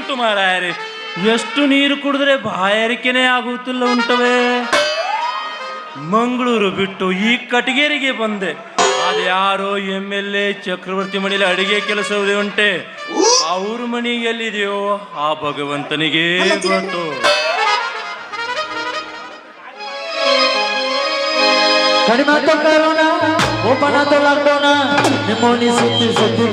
ಉಂಟು ಮಾರಾಯರೆ. ಎಷ್ಟು ನೀರು ಕುಡಿದ್ರೆ ಬಾಯಾರಿಕೆನೇ ಆಗುತ್ತಿಲ್ಲ ಉಂಟವೇ. ಮಂಗಳೂರು ಬಿಟ್ಟು ಈ ಕಟಗೇರಿಗೆ ಬಂದೆ. ಅದು ಯಾರೋ ಎಂ ಎಲ್ ಎ ಚಕ್ರವರ್ತಿ ಮನೆಯಲ್ಲಿ ಅಡಿಗೆ ಕೆಲಸವಿದೆ ಉಂಟೆ. ಅವ್ರ ಮನೆ ಎಲ್ಲಿದೆಯೋ ಆ ಭಗವಂತನಿಗೆ ಗೊತ್ತು. ಓಪನ್ ಸುತ್ತಿ ಸುತ್ತಿ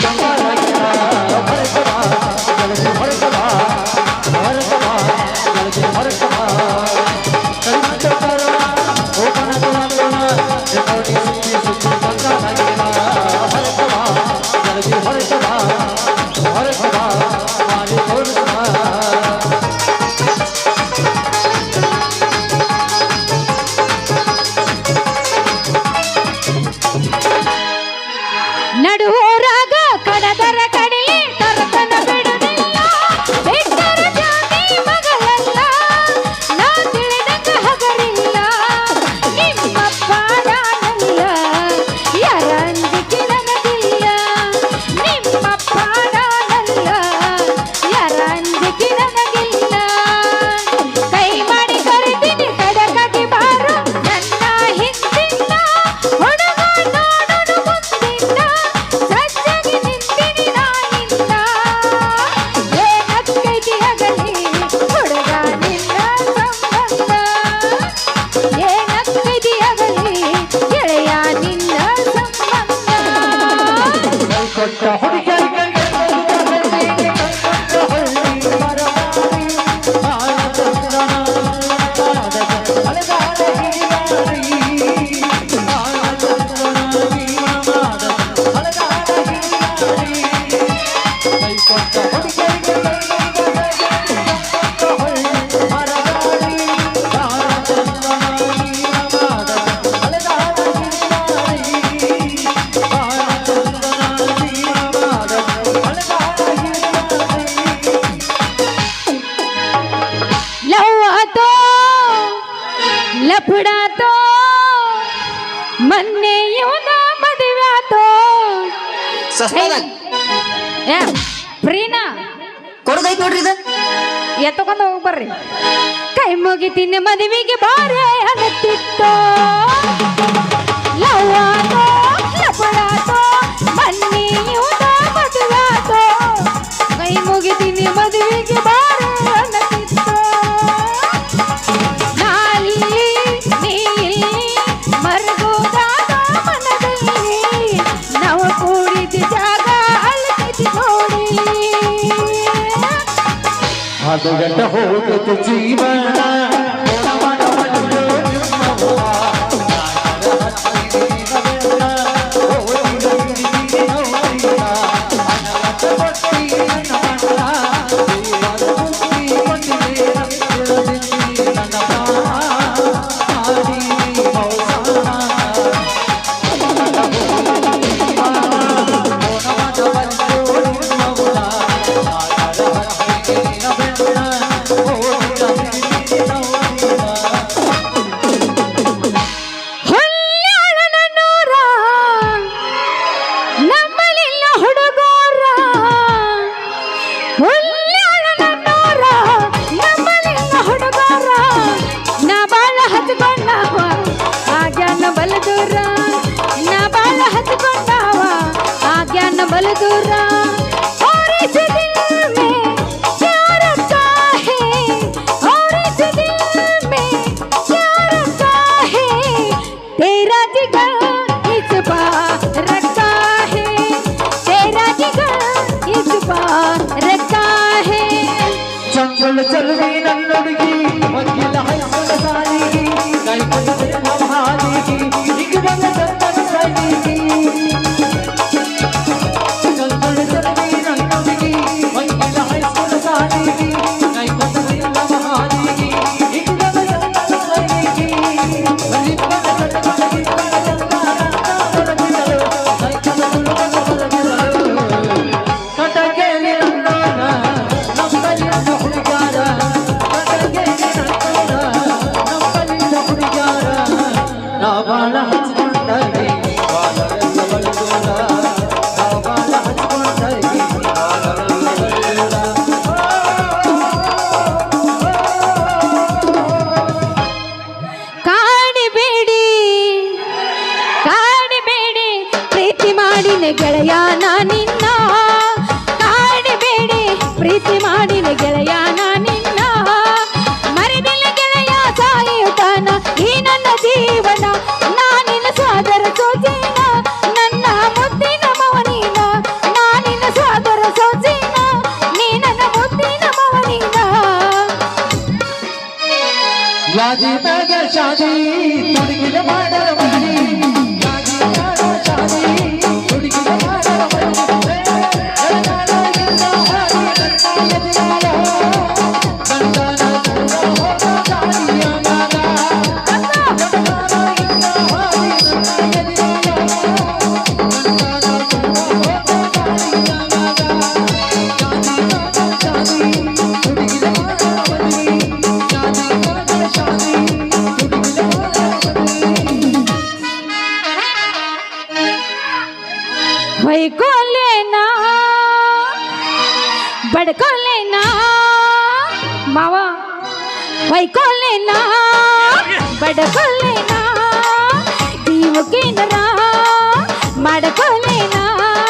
ಲಪಡಾತೋ ಮೊನ್ನೆ ಇವನ ಮದುವೆ ಆತೋ? ಏ ಫ್ರೀನಾ ಕೊಡದೈತ್ ನೋಡ್ರಿ ಇದು. ಎತ್ತಕೊಂಡು ಹೋಗ್ ಬರ್ರಿ. ಕೈ ಮುಗಿತೀನಿ ಮದುವೆಗೆ ಬಾರೆ ಅನ್ನತ್ತಿತ್ತೋ ಲವ್ ಆತೋ ಲಪಡಾತೋ ಮೊನ್ನೆ ಇವನ ಮದುವೆ ಆತೋ? ಕೈ ಮುಗಿತೀನಿ ಮದುವೆ ಅದು ಗಂಟ ಹೋಗುತ್ತೆ ಜೀವನ. राजी ಬಡ್ಕೊಲ್ಲೇನಾ ಮಾವ ಹೊಯ್ಕೊಲ್ಲೇನಾ ಬಡ್ಕೊಲ್ಲೇನಾ ದೀವಕೇನರ ಮಾಡ್ಕೊಲ್ಲೇನಾ ಪ್ರೀತಿ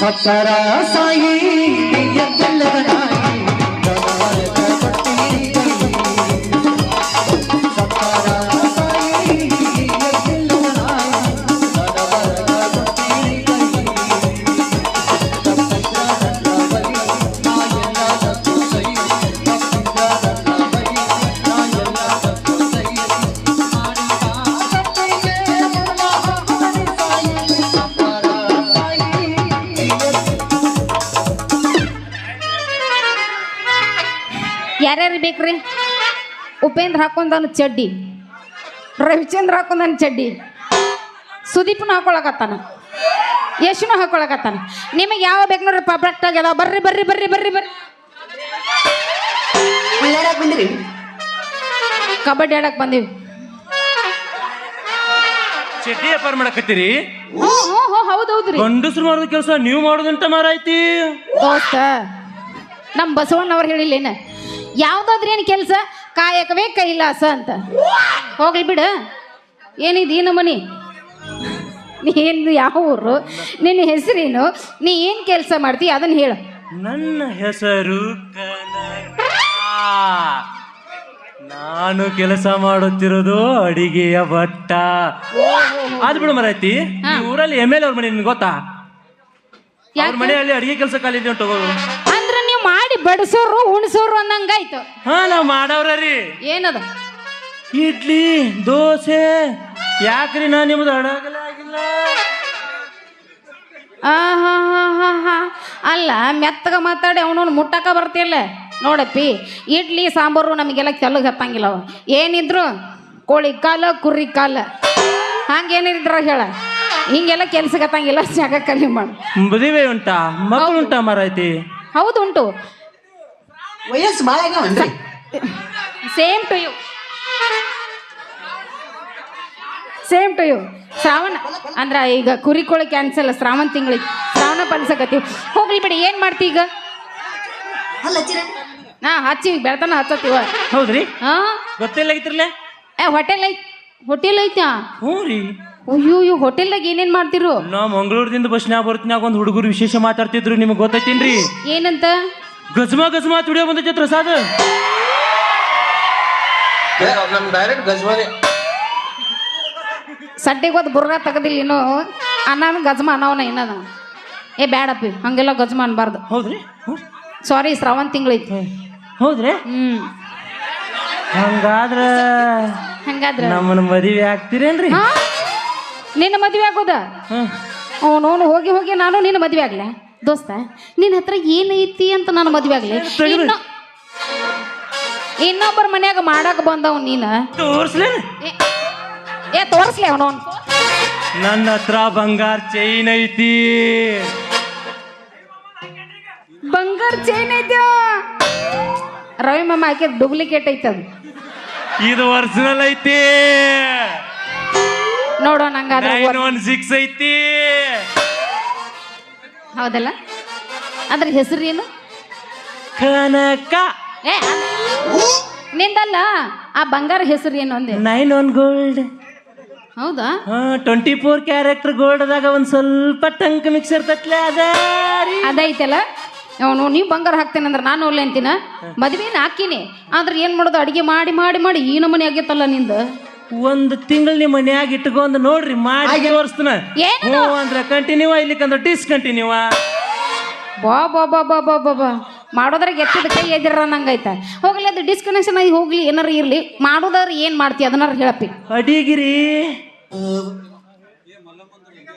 सतरा साई ಬೇಕ್ರಿ ಉಪೇಂದ್ರ ಹಾಕೊಂಡನ ಚಡ್ಡಿ. ರವಿಚಂದ್ರ ಹಾಕೊಂಡನ ಚಡ್ಡಿ. ಸುದೀಪ್ನ ಹಾಕೊಳಕತ್ತಾನ. ಯಶನು ಹಾಕೊಳಕತ್ತಾನ. ನಿಮಗೆ ಯಾವ ಬೇಕು ನೋಡ್ರಿ ಪಬ್ಲಿಕ್ ಆಗ್ಯದ ಬರ್ರಿ ಬರ್ರಿ ಬರ್ರಿ ಬರ್ರಿ ಬರ್ರಿ. ಬಂದ್ರಿ ಬಂದಿರಿ? ಕಬಡ್ಡಿ ಆಡಕ್ ಬಂದೀವಿ. ಚಡ್ಡಿ ವ್ಯಾಪಾರ ಮಾಡಕತ್ತೀರಿ? ಹ್ಞೂ ಹ್ಞೂ ಹ್ಞೂ ಹೌದು ಹೌದ್ರಿ ಗಂಡಸ್ರು ಮಾಡೋದ ಕೆಲಸ ನೀವು ಮಾಡೋದಂತ ಮಾರಾಯ್ತಿ? ದೋಸ್ತ ನಮ್ಮ ಬಸವಣ್ಣವ್ರು ಹೇಳಿಲ್ಲೇನ? ಯಾವ್ದಾದ್ರೇನು ಏನು ಕೆಲಸ? ಕಾಯಕವೇ ಕೈಲಾಸ ಅಂತ. ಹೋಗ್ಲಿ ಬಿಡ. ಏನಿದು ಈ ಮನಿ? ನೀನು ಯಾವ ಊರು? ನಿನ್ನ ಹೆಸರೇನು? ನೀ ಏನು ಕೆಲಸ ಮಾಡ್ತೀಯ ಅದನ್ನ ಹೇಳು. ನನ್ನ ಹೆಸರು ನಾನು ಕೆಲಸ ಮಾಡುತ್ತಿರೋದು ಅಡಿಗೆಯ ಭಟ್ಟ. ಅದು ಬಿಡು ಮಾರೈತಿ ಊರಲ್ಲಿ ಎಂ ಎಲ್ ಅವ್ರ ಮನೆ ನಿನ್ಗೆ ಗೊತ್ತಾ? ಅವ್ರ ಯಾಕೆ? ಮನೆಯಲ್ಲಿ ಅಡಿಗೆ ಕೆಲಸ ಕಾಲಿದ್ದೆ ಉಂಟು ಬಡಿಸೋರು ಉಣಿಸೋರು ಅನ್ನಂಗಾಯ್ತು. ಹಾ ನಾವ್ ಮಾಡವ್ರಿ ಏನದು? ಇಡ್ಲಿ ದೋಸೆ ಯಾಕ್ರಿ ನಾ ನಿಮ್ದು ಅಡಗಲೇ ಆಗಿಲ್ಲ? ಆ ಹಾ ಹಾ ಹಾ ಹಾ. ಅಲ್ಲ ಮೆತ್ತಗ ಮಾತಾಡಿ ಅವನು ಮುಟ್ಟಕ ಬರ್ತಿಲ್ಲ. ನೋಡಪ್ಪಿ ಇಡ್ಲಿ ಸಾಂಬಾರು ನಮಗೆಲ್ಲ ತೆಲುಗು ಹತ್ತಂಗಿಲ್ಲ ಅವ. ಏನಿದ್ರು ಕೋಳಿ ಕಾಲ ಕುರಿ ಕಾಲ. ಹಂಗೇನಿದ್ರ ಹೇಳ. ಹಿಂಗೆಲ್ಲ ಕೆಲ್ಸಕ್ಕೆ ಹತ್ತಂಗಿಲ್ಲ ಜಾಗ ಕಲಿ ಮಾಡು. ಮದುವೆ ಉಂಟಾ? ಮಕ್ಕಳು ಉಂಟಾ ಮಾರೈತಿ ಹೌದು ಉಂಟು. ವಯಸ್ಸು ಭಾಳ ಆಗ್ಯಾವನ್ರಿ same to you same to you Shravana. ಅಂದ್ರ ಈಗ ಕುರಿ ಕೋಳಿ ಕ್ಯಾನ್ಸಲ್ ಶ್ರಾವಣ ತಿಂಗಳಿಗೆ. ಶ್ರಾವಣ ಪಲ್ಸಕತ್ತೀವಿ ಹೋಗ್ಲಿ ಬಿಡಿ ಏನ್ ಮಾಡ್ತಿ ಈಗ? ನಾ ಹಚ್ಚಿ ಬೆಳತನ ಹಚ್ಚತ್ತೀವ. ಹೌದ್ರಿ? ಹಾ? ಗೊತ್ತಿಲ್ಲ ಐತ್ರಲ್ಲ ಏ ಹೋಟೆಲ್ ಐತ್ ಹೋಟೆಲ್ ಐತ್ಯಾ? ಹ್ಞೂ ರೀ. ಅಯ್ಯೋ ಅಯ್ಯೋ ಹೋಟೆಲ್ದಾಗ ಏನೇನ್ ಮಾಡ್ತಿರು ನಾ ಮಂಗಳೂರದಿಂದ ಬಸ್ನ್ಯಾಗ ಬರ್ತಿನಾಗ ಒಂದು ಹುಡುಗರು ವಿಶೇಷ ಮಾತಾಡ್ತಿದ್ರು ನಿಮಗೆ ಗೊತ್ತೈತೇನ್ರಿ? ಏನಂತ? ಗಜ್ಮಾ ಗಜ್ಮಾ ತುಡಿಯೋ ಬಂದೈತೆ ಪ್ರಸಾದ್ ನಮ್ ಡೈರೆಕ್ಟ್ ಗಜ್ವಾನಿ ಸಡ್ಡಿಗೆ ಹೋದ್ ಬುರ್ರ ತೆಗದಿಲ್ಲ ಇನ್ನು ಅನ್ನ ಗಜ್ಮ ಅನ್ನವನ ಇನ್ನದ. ಏ ಬ್ಯಾಡಪ್ಪಿ ಹಂಗೆಲ್ಲ ಗಜ್ಮ ಅನ್ಬಾರ್ದು. ಹೌದ್ರಿ? ಸಾರಿ ಶ್ರಾವಣ ತಿಂಗಳೈತಿ ಹೌದ್ರಿ? ಹ್ಮ್. ಹಂಗಾದ್ರ ಹಂಗಾದ್ರ? ನಮ್ಮನ್ನ ಮದುವೆ ಆಗ್ತಿರೇನ್ರಿ? ಹಾ? ನಿನ್ನ ಮದ್ವೆ ಆಗೋದ? ಹ್ಮ್. ಅವನವನು ಹೋಗಿ ಹೋಗಿ ನಾನು ನಿನ್ನ ಮದ್ವೆ ಆಗ್ಲೆ? ದೋಸ್ತ ನಿನ್ನ ಹತ್ರ ಏನೈತಿ ಅಂತ ನಾನು ಮದ್ವೆ ಆಗ್ಲಿ? ಇನ್ನು ಇನ್ನೊಬ್ಬರ ಮನ್ಯಾಗ ಮಾಡಕ್ ಬಂದವ್ ನೀನ? ತೋರ್ಸ್ಲೇನ. ಏ- ಏ ಅವನ ಅವನು. ನನ್ನ ಹತ್ರ ಬಂಗಾರ ಚೈನ್ ಐತಿ. ಬಂಗಾರ ಚೈನ್ ಐತಿ ರವಿ ಮಮ್ಮ ಹಾಕಿದ ಡೂಪ್ಲಿಕೇಟ್ ಐತೆ ಅದು. ಇದು ಒರಿಜಿನಲ್ ಐತಿ. ನೋಡೋಣ ಹಂಗಾದ್ರೆ ನೈನ್ ಒನ್ ಸಿಕ್ಸ್ ಐತಿ. ಹೌದಲ್ಲ? ಅದ್ರ ಹೆಸರು ಏನು? ಕನಕ. ಏ ನಿಂದಲ್ಲ? ಆ ಬಂಗಾರ ಹೆಸರು ಏನು ಅಂದೆ? ನೈನ್ ಒನ್ ಗೋಲ್ಡ್ ಹೌದಾ? ಟ್ವೆಂಟಿ ಫೋರ್ ಕ್ಯಾರೆಕ್ಟರ್ ಗೋಲ್ಡ್ದಾಗ ಒಂದ್ ಸ್ವಲ್ಪ ಟಂಕ್ ಮಿಕ್ಸ್ ಇರ್ತತ್ಲೆ ಅದ ರೀ. ಅದೈತಲ್ಲ? ಅವನು ನೀವು ಬಂಗಾರ ಹಾಕ್ತೇನೆ ಅಂದ್ರೆ ನಾನು ಒಲ್ಲೆ ಅಂತೀನ? ಮದ್ವೆನ ಹಾಕಿನಿ? ಆದ್ರೆ ಏನ್ ಮಾಡೋದು? ಅಡಿಗೆ ಮಾಡಿ ಮಾಡಿ ಮಾಡಿ ಈ ನಮೂನೆ ಆಗೈತಲ್ಲ ನಿಂದ? ಒಂದ್ ತಿಂಗಳು ನಿಮ್ಮ ಮನ್ಯಾಗ ಇಟ್ಕೊಂಡ್ ನೋಡ್ರಿ ಮಾಡಿ ತೋರಿಸ್ತಾನ. ಏನದು? ಹ್ಞೂ ಅಂದ್ರೆ ಕಂಟಿನ್ಯೂ ಇಲ್ಲಿಕಂದ್ರೆ ಡಿಸ್ಕಂಟಿನ್ಯೂ ಬಾ ಬಾ ಬಾ ಬಾ ಬಾ ಬಾ ಬಾ. ಮಾಡೋದ್ರಾಗ ಎತ್ತಿದ ಕೈ ಎದಿರ ನಂಗೈತ. ಹೋಗ್ಲಿ ಅದು ಡಿಸ್ಕನೆಕ್ಷನ್ ಆಗಿ ಹೋಗ್ಲಿ ಏನಾರ ಇರ್ಲಿ. ಮಾಡೋದಾರ ಏನ್ ಮಾಡ್ತಿ ಅದನ್ನ ಹೇಳಪ್ಪಿ. ಅಡಿಗಿರಿ.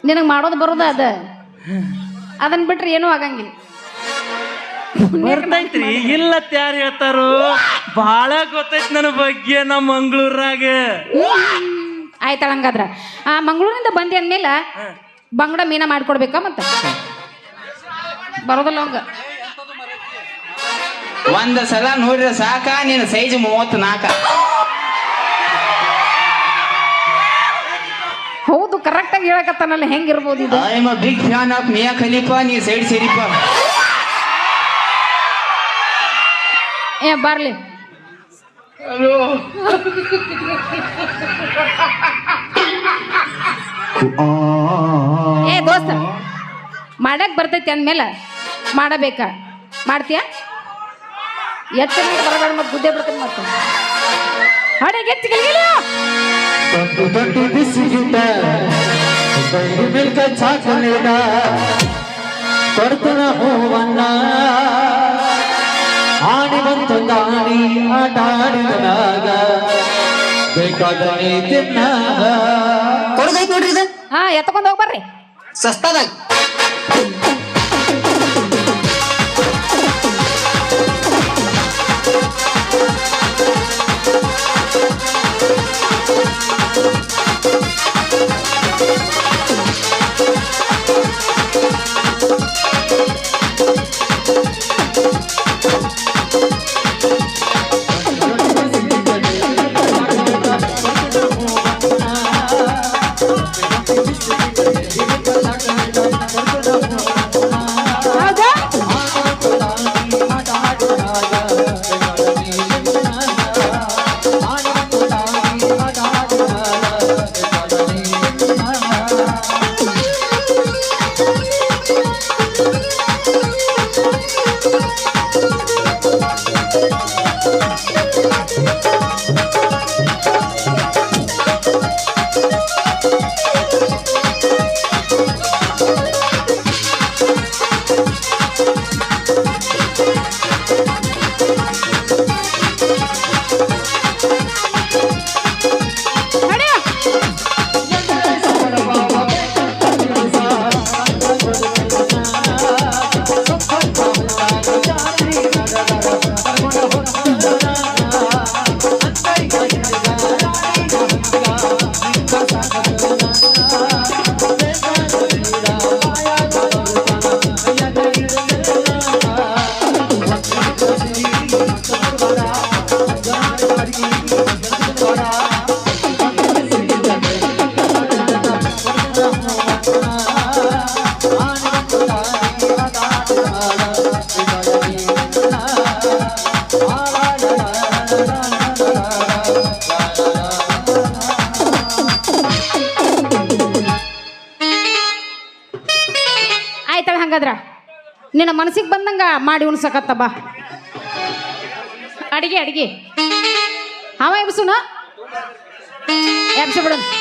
ನಿನಗೆ ಮಾಡೋದು ಬರೋದ ಅದ. ಅದನ್ನ ಬಿಟ್ರೆ ಏನೂ ಆಗಂಗಿಲ್ಲ. ಬರ್ತೈತ್ರಿ ಇಲ್ಲ ಯಾರು ಹೇಳ್ತಾರೋ? ಬಹಳ ಗೊತ್ತೈತಿ ನನ್ನ ಬಗ್ಗೆ ನಮ್ಮ ಮಂಗಳೂರಾಗ ಆಯ್ತಾಳ ಹಂಗಾದ್ರ ಆ ಮಂಗಳೂರಿಂದ ಬಂದಿ ಅಂದ್ಮೇಲೆ ಬಂಗಡ ಮೀನ ಮಾಡ್ಕೊಡ್ಬೇಕ ಮತ್ತ? ಬರೋದಲ್ಲ ಹಂಗ ಒಂದ್ ಸಲ ನೋಡ್ರಿ ಸಾಕ ನಿನ್ನ ಸೈಜ್ ಮೂವತ್ತ್ ನಾಲ್ಕ ಹೌದು ಕರೆಕ್ಟಾಗಿ ಹೇಳಕತ್ತಾನಲ್ಲ ಹೆಂಗಿರ್ಬೋದು ಇದು? I am a big fan of Mia Khalifa ನೀ ಸೈಡ್ ಸೇರಿಪ್ಪ. ಏ ಬರ್ಲಿ ಏ ದೋಸ್ತ ಮಾಡಕ್ ಬರ್ತೈತಿ ಅಂದ್ಮೇಲೆ ಮಾಡಬೇಕಾ? ಮಾಡ್ತೀಯ? ಎತ್ತ ಬರಬೇಡ ಮತ್ತೆ ಗುದ್ದೆ ಬಿಡ್ತೀನಿ ಮತ್ತೆ. ಹೊಡೆಗೆ ಎತ್ತಿ ಗಿಲ್ಗಿಲಿ. ದೊಡ್ಡ ದೊಡ್ಡ ಬಿಸಿಗಿಟ ಬೈರು ಮಿಲ್ಕ ಚಾಕಲೇಟ ಕೊಡ್ತನ ಹೂವನ್ನ. ಆಣಿ ಬಂತು ದಾಣಿ ಆಟ ಆಡಿದಾಗ ಬೇಕಾದ ನೀ ತಿನ್ನಾಗ. ಕೊಡದೈತ್ ನೋಡ್ರಿ ಇದು. ಹಾ ಎತ್ಕೊಂಡ್ ಹೋಗ್ಬರ್ರಿ ಸಸ್ತಾದಾಗ. ಮಾಡಿ ಉಣ್ಸಕತ್ತ ಬಾ. ಅಡಿಗೆ ಅಡಿಗೆ. ಹಾವ ಎಬ್ಸುನ? ಎಬ್ಸ ಬಿಡು.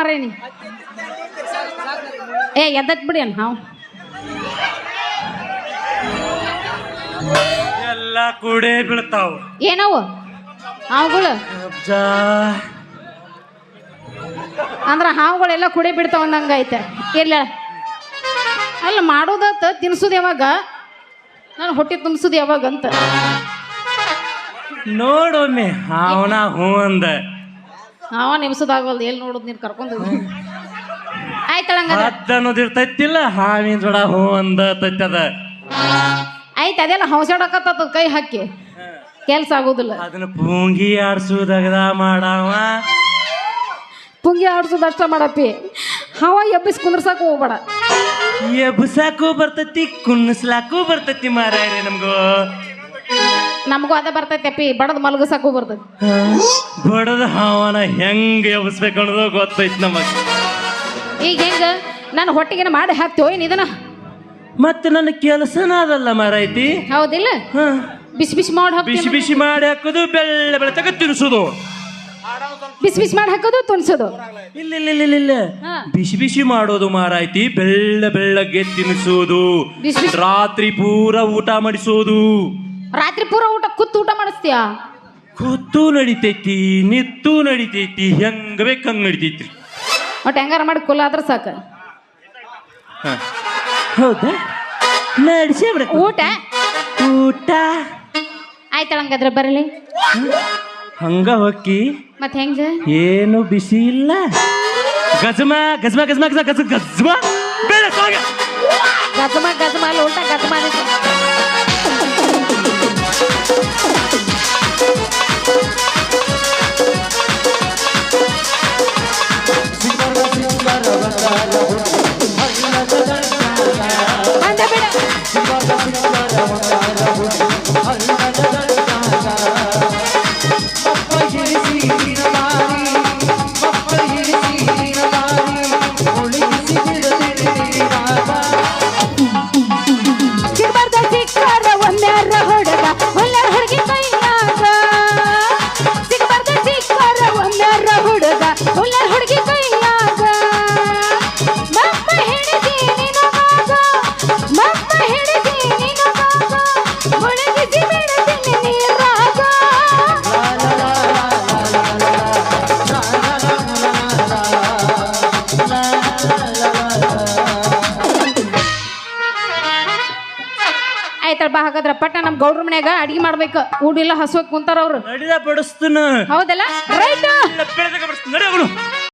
ಮರೇನಿ ಏ ಎದ್ದತ್ ಬಿಡಿ ಅನ್ ಹಾವು. ಎಲ್ಲ ಕೂಡೆ ಬೀಳ್ತಾವ. ಏನವು? ಹಾವುಗಳು? ಅಂದ್ರ ಹಾವುಗಳೆಲ್ಲ ಕುಡಿ ಬಿಡ್ತಾವ ಅಂದಂಗೈತೆ ಇಲ್ಲ ಅಲ್ಲ ಮಾಡೋದತ್ತ ತಿನ್ಸುದು ಯಾವಾಗ? ನಾನು ಹೊಟ್ಟೆ ತುಂಬಿಸುದು ಯಾವಾಗ ಅಂತ. ನೋಡೊಮ್ಮೆ ಹಾವನ ಹೂ ಅಂದ. ಹಾವ ನಿಮ್ಸೋದಾಗಲ್ದು ಎಲ್ಲಿ ನೋಡೋದು ನೀನು ಕರ್ಕೊಂಡು ಆಯ್ತಳಂಗದ ಹದ್ದ ಅನ್ನೋದು ಇರ್ತೈತಿಲ್ಲ ಹಾವಿನ ಜೋಡ ಹೂ ಅಂದ ತೈತದ ಆಯ್ತು ಅದೆಲ್ಲ ಹೌಸಾಡಕತ್ತದ ಕೈ ಹಾಕಿ. ಕೆಲ್ಸ ಆಗೋದಿಲ್ಲ. ಅದನ್ನ ಪುಂಗಿ ಆಡ್ಸುದಗದ ಮಾಡವ. ಪುಂಗಿ ಆಡ್ಸೋದು ಅಷ್ಟ ಮಾಡಪ್ಪಿ. ಹವ ಎಬ್ಬಿಸ್ ಕುಂದ್ರಸಾಕು ಹೋಗ್ಬೇಡ. ಎಬ್ಬಿಸಾಕು ಬರ್ತೈತಿ ಕುನ್ನಿಸ್ಲಾಕು ಬರ್ತೈತಿ ಮಾರಾಯ್ರಿ ನಮ್ಗೂ. ನಮಗೂ ಅದ ಬರ್ತೈತೆ ಅಪ್ಪಿ. ಬಡದ್ ಮಲಗಸಕ್ಕೂ ಬರ್ತೈತಿ. ಬಡದ ಹಾವನ ಹೆಂಗ್ ಎಬ್ಸ್ಬೇಕು ಅನ್ನೋದು ಗೊತ್ತೈತಿ ನಮಗ್. ಈಗ ಹೆಂಗ? ನಾನು ಹೊಟ್ಟಿಗೆನ ಮಾಡಿ ಹಾಕ್ತಿ ಏನ್ ಇದನ್ನ ಮತ್ತೆ ನನ್ನ ಕೆಲಸನ ಅದಲ್ಲ ಮಾರೈತಿ ಹೌದಿಲ್ಲ? ಬಿಸಿ ಬಿಸಿ ಮಾಡಿ ಬಿಸಿ ಬಿಸಿ ಮಾಡಿ ಹಾಕೋದು ಬೆಳ್ಳ ತಗ ತಿನ್ಸುದು. ಬಿಸಿ ಬಿಸಿ ಮಾಡಿ ಹಾಕೋದು ತಿನ್ಸೋದು. ಇಲ್ಲ ಇಲ್ಲ ಇಲ್ಲ ಇಲ್ಲ. ಬಿಸಿ ಬಿಸಿ ಮಾಡೋದು ಮಾರಾಯ್ತಿ ಬೆಳ್ಳ ಬೆಳ್ಳಗೆ ಬಿಸಿ- ರಾತ್ರಿ ಪೂರ ಊಟ ಮಾಡಿಸೋದು. ರಾತ್ರಿ ಪೂರ ಊಟ ಕೂತ್ ಊಟ ಮಾಡಿಸ್ತೀಯ? ಕೂತು ನಡಿತೈತಿ ನಿತ್ತು ನಡಿತೈತಿ ಹೆಂಗ ಬೇಕ್ ಹಂಗ ನಡಿತೈತಿ ಒಟ್ಟು ಹೆಂಗಾರ ಮಾಡಿ ಕುಲ ಆದ್ರೆ ಸಾಕು. ಹ. ಹೌದಾ? ನಡಿಸೇ ಬಿಡ ಊಟ? ಊಟ. ಆಯ್ತು ಹಂಗಾದ್ರೆ ಬರಲಿ. ಹಂಗ ಹೊಕ್ಕಿ. ಮತ್ತೆ ಹೆಂಗ? ಏನು ಬಿಸಿ ಇಲ್ಲ. ಗಜಮ ಗಜಮ ಗಜಮ ಗಜಮ ಗಜ ಗಜಮ. ಬೇಡ ಸಾಗ ಗಜಮ ಗಜಮ ಅಲ್ಲಿ ಊಟ ಗಜಮ ಅದಕ್ಕೆ. Thank you. ಗೌಡ್ರ ಮನ್ಯಾಗ ಅಡಿಗೆ ಮಾಡ್ಬೇಕು. ಊಡಿಲ್ಲ ಹಸುವ ಕುಂತಾರ ಅವ್ರು. ನಡಿದ ಬಡಿಸ್ತನ. ಹೌದಲ್ಲ?